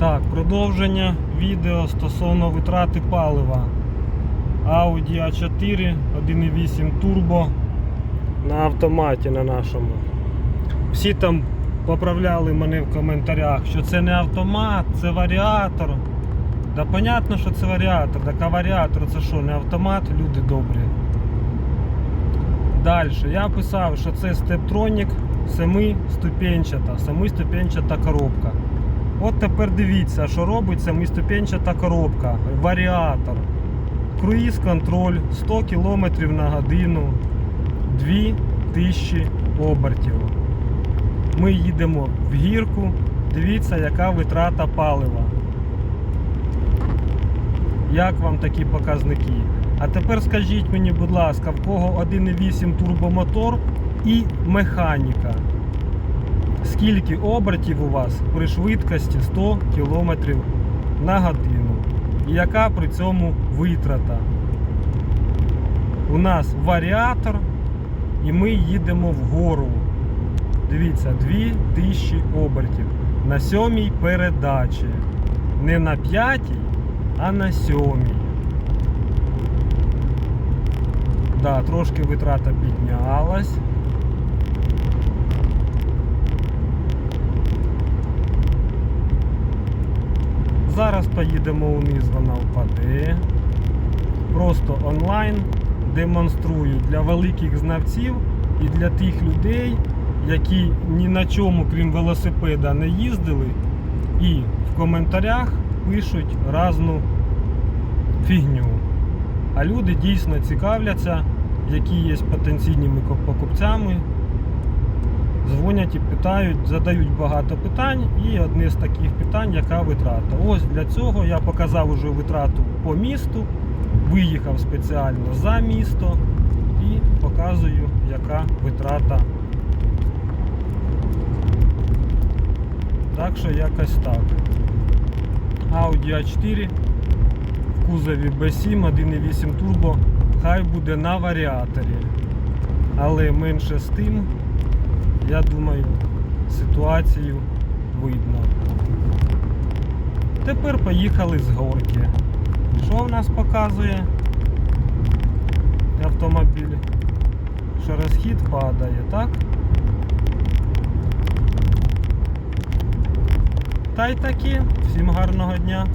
Так, продовження відео стосовно витрати палива. Audi A4 1.8 Turbo на автоматі на нашому. Всі там поправляли мене в коментарях, що це не автомат, це варіатор. Да понятно, що це варіатор. Так а варіатор це що, не автомат, люди добрі. Далі. Я писав, що це стептронік 7-ступенчата, 7-ступенчата коробка. От тепер дивіться, що робить семиступенчата коробка, варіатор, круїз контроль 100 км на годину, 2000 обертів. Ми їдемо в гірку, дивіться, яка витрата палива. Як вам такі показники? А тепер скажіть мені, будь ласка, в кого 1.8 турбомотор і механіка? Скільки обертів у вас при швидкості 100 км на годину? І яка при цьому витрата? У нас варіатор, і ми їдемо вгору. Дивіться, 2000 обертів на сьомій передачі. Не на п'ятій, а на сьомій. Да, трошки витрата піднялась. Зараз поїдемо униз, вона впаде. Просто онлайн демонструю для великих знавців і для тих людей, які ні на чому, крім велосипеда, не їздили, і в коментарях пишуть разну фігню. А люди дійсно цікавляться, які є потенційними покупцями, дзвонять і питають, задають багато питань, і одне з таких питань, яка витрата. Ось для цього я показав уже витрату по місту, виїхав спеціально за місто і показую, яка витрата. Так що якось так. Audi A4 в кузові B7 1.8 турбо хай буде на варіаторі. Але менше з тим, я думаю, ситуацію видно. Тепер поїхали з горки. Що в нас показує автомобіль? Що розхід падає, так? Та й таки. Всім гарного дня.